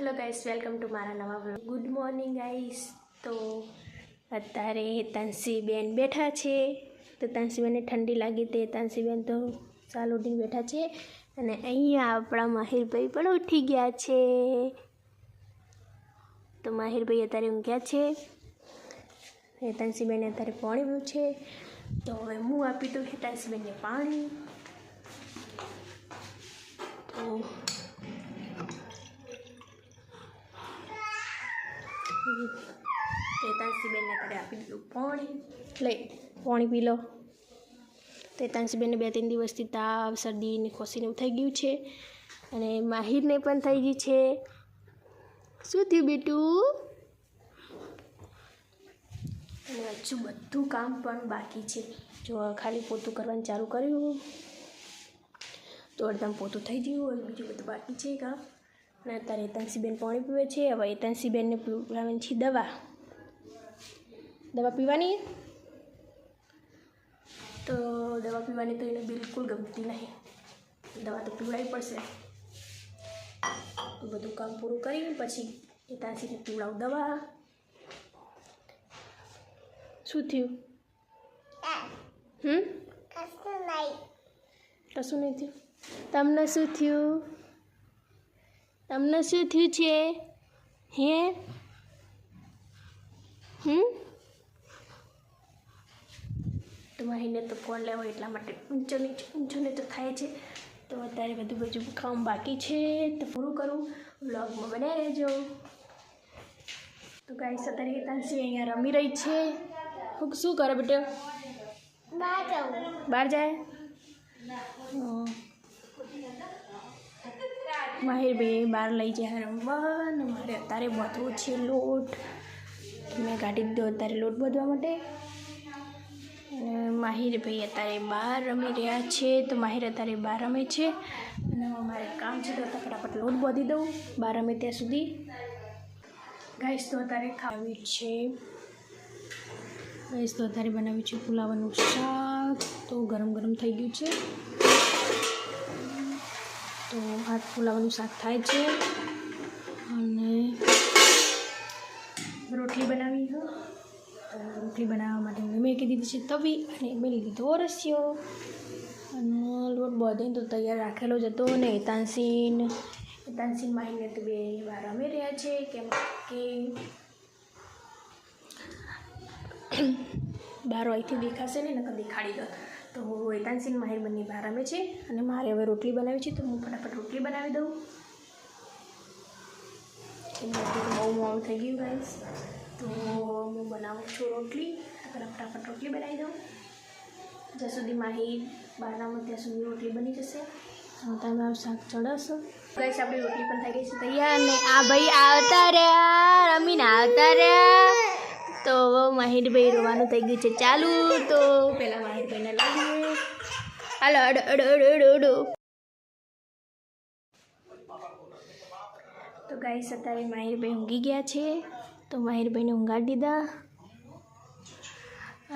Hello guys welcome to મારા નવા vlog good morning guys તો અત્યારે તાનસીબેન બેઠા છે. તો તાનસીબેનને ઠંડી લાગી તે તાનસીબેન તો ચાલ ઉઠીને બેઠા છે. અને અહીંયા આપણા માહિરભાઈ પણ ઉઠી ગયા છે. તો માહિરભાઈ અત્યારે ઊંઘ્યા છે. હેતાંશીબેને અત્યારે પાણી છે. તો હવે હું આપી દઉં તાનસીબેનને પાણી. તો તેતાંશીબેનને અત્યારે આપી દીધું. પાણી? લઈ પાણી પી લો. તેતાંશીબેનને બે ત્રણ દિવસથી તાવ શરદીને ખોસીને એવું થઈ ગયું છે. અને માહિરને પણ થઈ ગઈ છે. શું થયું બેટું? અને હજુ બધું કામ પણ બાકી છે. જો ખાલી પોતું કરવાનું ચાલુ કર્યું. તો અડધામ પોતું થઈ ગયું અને બીજું બધું બાકી છે કામ. અને અત્યારે તનસીબેન પાણી પીવે છે. હવે તનસીબેનને પીવડાવવાની છે દવા. દવા પીવાની? તો દવા પીવાની તો એને બિલકુલ ગમતી નહીં. દવા તો પીવડાવી પડશે. બધું કામ પૂરું કરીને પછી એતાંશીને પીવડાવું દવા. શું થયું? હમ? કશું નહીં થયું? તમને શું થયું? તમને શું થયું છે? હે? હમ? તો માહીને તો ફોન લેવો એટલા માટે. ઊંચો નીચો ઊંચો નીચો થાય છે. તો અત્યારે બધું બધું કામ બાકી છે. તો પૂરું કરું. વ્લોગમાં બનાવી રહેજો. તો ગાઈસ અત્યારે તાંસી અહીંયા રમી રહી છે. હું શું કરે બેટો? બહાર જાય. માહિરભાઈ બહાર લઈ જાય રમવા ને મારે અત્યારે બધવો છે લોટ મેં કાઢી દીધો અત્યારે લોટ બધવા માટે. અને માહિરભાઈ અત્યારે બહાર રમી રહ્યા છે. તો માહિર અત્યારે બહાર રમે છે. અને મારે કામ છે તો ફટાફટ લોટ બાંધી દઉં. બહાર રમે ત્યાં સુધી. ગાઈસ તો અત્યારે ખાવી છે. ગાઈસ તો અત્યારે બનાવ્યું છે પુલાવાનું શાક. તો ગરમ ગરમ થઈ ગયું છે. તો હાથ પુલાવાનું શાક થાય છે. અને રોટલી બનાવી રોટલી બનાવવા માટે મેં મેકી દીધી છે તવી અને મેં લીધી તો રસ્યો અને લોટ બધે તો તૈયાર રાખેલો જ હતો ને હેતાંસીન હેતાંસીન માહીને તો બે વાર રમી રહ્યા છે, કેમ કે બાર અહીંથી દેખાશે ને નકર દેખાડી દો. તો વેતાનસિંહ માહિર બંને બહાર રમે છે અને મારે હવે રોટલી બનાવી છે તો હું ફટાફટ રોટલી બનાવી દઉં. બહુ મોડું થઈ ગયું ગાઈસ તો હું બનાવું છું રોટલી. પહેલાં ફટાફટ રોટલી બનાવી દઉં. જ્યાં સુધી માહી બહારનામાં ત્યાં સુધી રોટલી બની જશે. તમે શાક ચડાવશો. ગાઈસ આપણી રોટલી પણ થઈ ગઈ છે તૈયાર. ને આ ભાઈ આવતા રહ્યા. રમીને આવતા રહ્યા. તો માહિરભાઈ રોવાનું થઈ ગયું છે. ચાલુ તો. પેલા માહિરભાઈને લાવીએ હાલો અડો અડો અડો અડો અડો તો ગાઈસ અત્યારે માહિરભાઈ ઊંઘી ગયા છે. તો માહિરભાઈને ઊંઘાડી દીધા.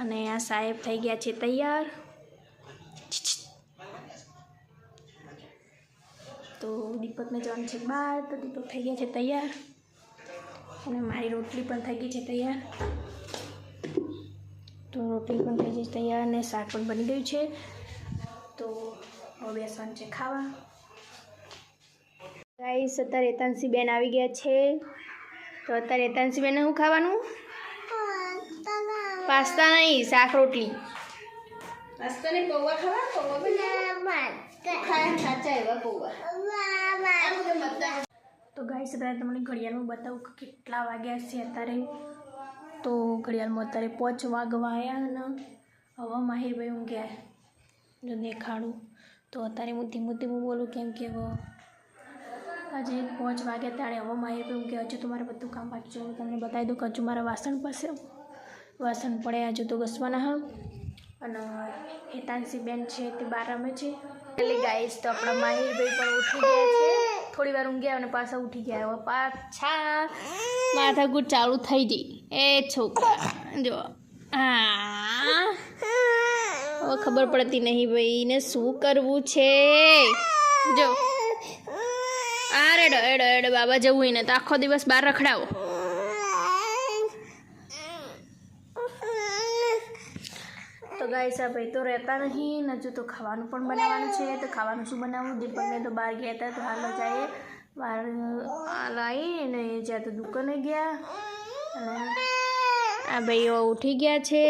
અને આ સાહેબ થઈ ગયા છે તૈયાર. તો દીપકને જવાનું છે બહાર. તો દીપક થઈ ગયા છે તૈયાર. અને મારી રોટલી પણ થઈ ગઈ છે તૈયાર. તો રોટલી પણ થઈ ગઈ છે તૈયાર અને શાક પણ બની ગયું છે. તો હવે બેસવાનું છે ખાવા. ગાઈસ અત્યારે એતાંશી બેન આવી ગયા છે. તો અત્યારે એતાંશી બેન શું ખાવાનું? પાસ્તા. નહીં શાક રોટલી. પાસ્તા ને પૌવા ખાવા? પૌવા સાચા એવા તો ગાઈસ, અત્યારે તમને ઘડિયાળમાં બતાવું કે કેટલા વાગ્યા છે અત્યારે. તો ઘડિયાળમાં અત્યારે પોચ વાગવા આવ્યા અને હવે માહિરભાઈ ઊંઘ્યા જો દેખાડું. તો અત્યારે હું ધીમું ધીમું બોલું કેમ કે આજે પાંચ વાગ્યા ત્યારે હવે માહિરભાઈ ઊંઘ્યા હજુ તો મારે બધું કામ બાકી છે. હું તમને બતાવી દઉં કે હજુ મારા વાસણ પાસે વાસણ પડ્યા હજુ તો ઘસવાના હા. અને હેતાંશી બેન છે તે બહાર રમે છે. એટલે ગાઈસ તો આપણા માહિરભાઈ પણ ઉઠી ગયા છે. થોડી વાર ઊંઘ્યા અને પાછા ઉઠી ગયા. હવે પાછા માથાકૂટ ચાલુ થઈ ગઈ. એ છોકરા, જો, હા. હવે ખબર પડતી નહીં ભાઈ ને શું કરવું છે? જો. આ રેડો એડો એડો બાબા જવું હોય ને તો આખો દિવસ બહાર રખડાવો તો ગાઈસ, આ ભાઈ તો રહેતા નહીં નજુ તો ખાવાનું પણ બનાવવાનું છે, તો ખાવાનું શું બનાવવું દીપકને તો બહાર ગયા હતા, તો હાલ જાય બહાર હાલ આવી ને જ્યાં તો દુકાને ગયા. અને આ ભાઈઓ ઉઠી ગયા છે.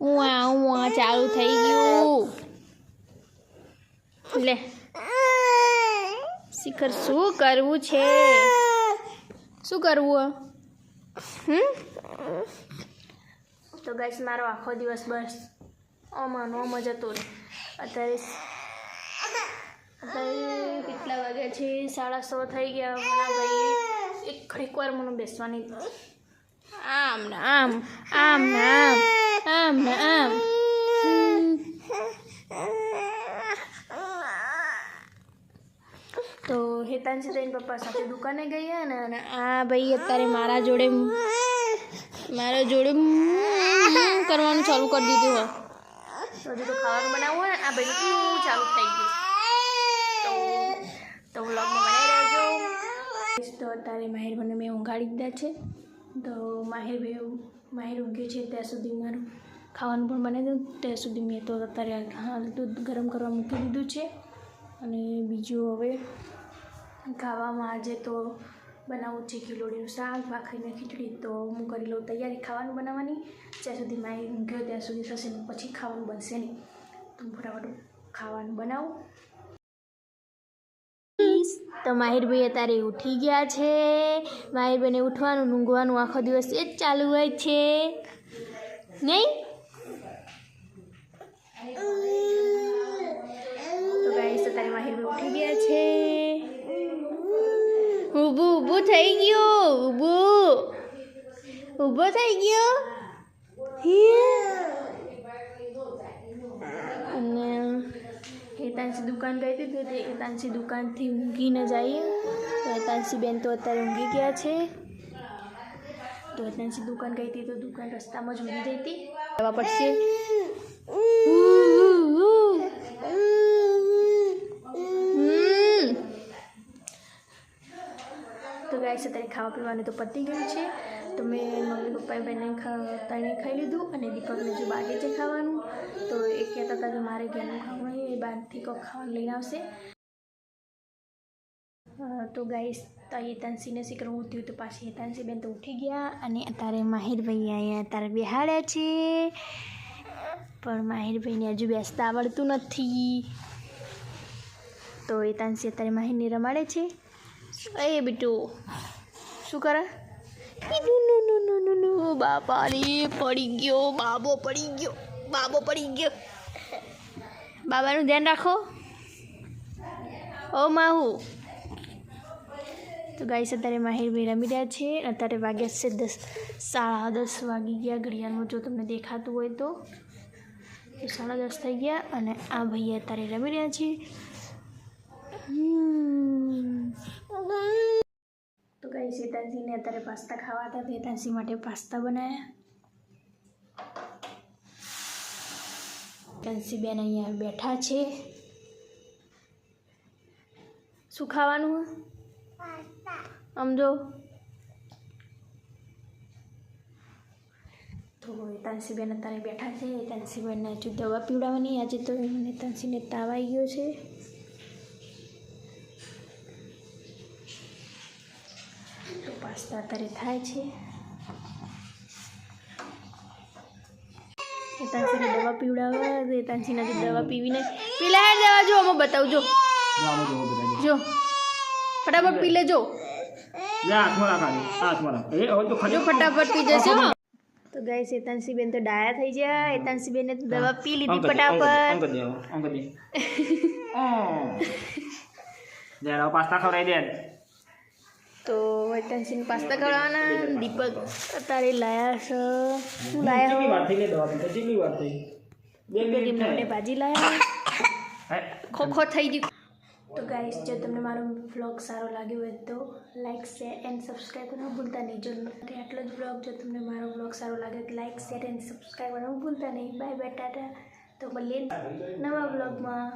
હું આ, હું ચાલુ થઈ ગયું. લે. શિખર, શું કરવું છે? શું કરવું? હમ? તો ગાઈસ, મારો આખો દિવસ બસ. ઓમાં ઓમ જ હતો અત્યારે અત્યારે કેટલા વાગ્યા છે? સાડા સો થઈ ગયા. હમણાં ભાઈ એક ઘડીક વાર મને બેસવાની આમ ને આમ આમ ને આમ આમ ને આમ. તો હેતાંશી જઈને પપ્પા સાથે દુકાને ગયા ને, અને આ ભાઈ અત્યારે મારા જોડે મારા જોડે કરવાનું ચાલુ કરી દીધું હોય. હજુ તો ખાવાનું બનાવવું હોય ને, આ ભાઈ ચાલુ થઈ ગયું. તો તો વ્લોગમાં બનાવી રહેજો તો અત્યારે માહિર મને મેં ઊંઘાડી દીધા છે. તો માહિર ભાઈ, માહિર ઊંઘ્યું છે ત્યાં સુધી મારું ખાવાનું પણ બનાવી દઉં. ત્યાં સુધી મેં તો અત્યારે હાલ દૂધ ગરમ કરવા મૂકી દીધું છે. અને બીજું હવે ખાવામાં આજે તો બનાવવું છે ખીલોડીનું શાક, ભાખરીને ખીચડી, તો હું કરી લઉં તૈયારી ખાવાનું બનાવવાની. જ્યાં સુધી મારી ઊંઘ્યો ત્યાં સુધી થશે ને પછી ખાવાનું બનશે નહીં. તો હું ફટાફટ ખાવાનું બનાવું. તો માહિરભાઈ અત્યારે ઉઠી ગયા છે. માહિરભાઈને ઉઠવાનું, ઊંઘવાનું આખો દિવસ એ જ ચાલુ હોય છે. નહીં તો ગાઈસ અત્યારે માહિરભાઈ ઉઠી ગયા છે ઊભું ઊભું થઈ ગયું ઊભું થઈ ગયો અને હેતાંશી દુકાન ગઈ હતી તો તે હેતાંશી દુકાનથી ઊંઘીને જઈએ. તો હેતાંશી બેન તો અત્યારે ઊંઘી ગયા છે. તો હેતાંશી દુકાન ગઈ હતી તો દુકાન રસ્તામાં જ ઊંઘી જઈ હતી. જવા પડશે. તો ગાય છે ત્યારે ખાવા પીવાનું તો પતી ગયું છે. તો મેં મમ્મી પપ્પાએ બંને તણે ખાઈ લીધું અને દીપકને જો બાકી છે ખાવાનું. તો એ કહેતા હતા કે મારે ઘરનું ખાવાનું એ બહારથી કોક ખાવાનું લઈને આવશે. તો ગાઈસ, તો હેતાંશીને શીખર ઉઠ્યું તો પાછી હેતાંશી બેન તો ઉઠી ગયા અને અત્યારે માહિરભાઈ અહીંયા અત્યારે બેહાડ્યા છે. પણ માહિરભાઈને હજુ બેસતા આવડતું નથી. તો હેતાંશી અત્યારે માહિરને રમાડે છે. એ બીટુ, શું કરે? બાપા રે, પડી ગયો, બાબો પડી ગયો, બાબો પડી ગયો. બાબાનું ધ્યાન રાખો. ઓ માહુ. તો ગાઈસ, અત્યારે માહિર ભાઈ રમી રહ્યા છે. અત્યારે વાગ્યા છે દસ, સાડા દસ વાગી ગયા ઘડિયાળમાં જો તમને દેખાતું હોય તો. સાડા દસ થઈ ગયા અને આ ભાઈ અત્યારે રમી રહ્યા છે. હમ. કઈ સીતાજીને અત્યારે પાસ્તા ખાવા હતા હેતાંશી માટે પાસ્તા બનાવ્યા બેન અહીંયા બેઠા છે. શું ખાવાનું? સમજો તો હેતાંશી બેન અત્યારે બેઠા છે. હેતાંશી બેનને હજુ દવા પીવડાવવાની. આજે તો હેતાંશીને તાવ આવી ગયો છે. તો પાસ્તા અત્યારે થાય છે. તાંસીને દવા પીવડાવવા દે આજે દવા પીવીને પીલા હેર દવા જો અમે બતાવજો. જો. ફટાફટ પી લેજો. જો ફટાફટ પી જશે તો ગાઈસ એતાંશી બેન તો ડાયા થઈ ગયા. એતાંશી બેને તો દવા પી લીધી ફટાફટ. પાસ્તા ખવડાવી દે. તો હેતાંશીને પાસ્તા કરવાના દીપક અત્યારે લાયા છે શું લાયા કેટલી? વાર થઈ ભાજી લાયા? ખોખો થઈ ગયું. તો ગાઈસ જો તમને મારો વ્લોગ સારો લાગ્યો હોય તો લાઇક શેર એન્ડ સબસ્ક્રાઈબ કરવાનું ભૂલતા નહીં. જો આટલો જ વ્લોગ જો તમને મારો વ્લોગ સારો લાગ્યો તો લાઇક શેર એન્ડ સબસ્ક્રાઈબ કરવાનું ભૂલતા નહીં. Bye bye tata. તો મળીએ નવા વ્લોગમાં